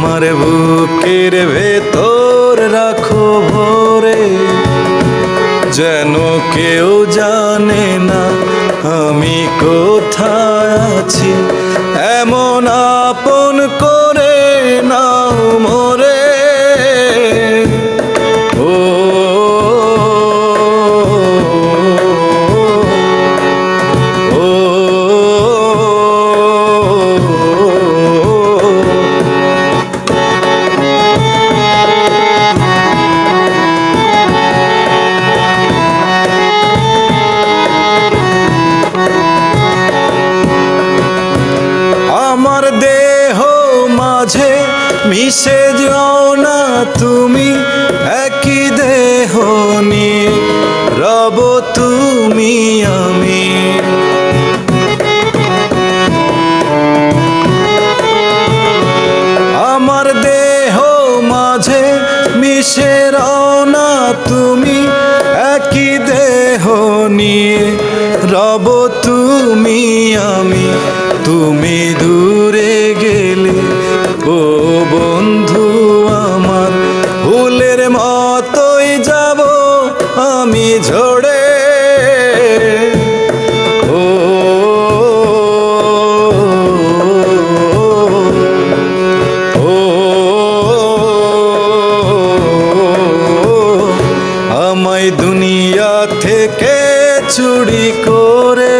তোমার বুকের ভেতর রাখো ভরে। যেন কেউ জানে না আমি কোথায় আছি। এমন মিশে যাও না তুমি, একই দেহ রব তুমি আমি। আমার দেহ মাঝে মিশে রও না তুমি, একই দেহ নিয়ে রব তুমি আমি। তুমি দূরে গেলে বন্ধু আমার ফুলের মতোই যাব আমি ঝড়ে। ও, আমায় দুনিয়া থেকে চুরি করে,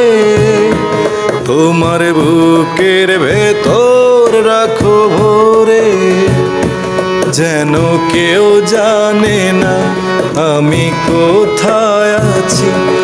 তোমার বুকের ভেতর রাখো ভোরে। যেন কেউ জানে না আমি কোথায় আছি।